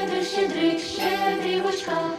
щедрик, щедрик, щедрівочка.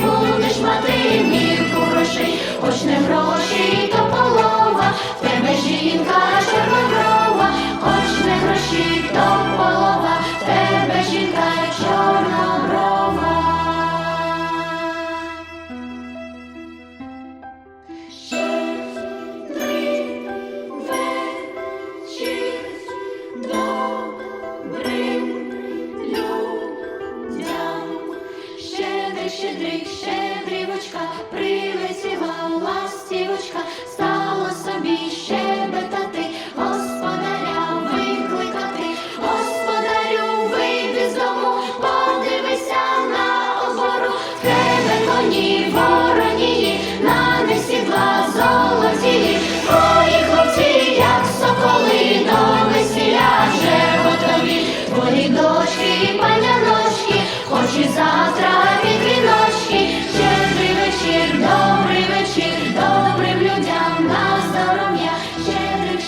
будеш мати нівку хороший, хоч не гроші, то. щедрий ще.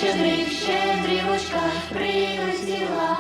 щедрих, щедрівочка прилетіла.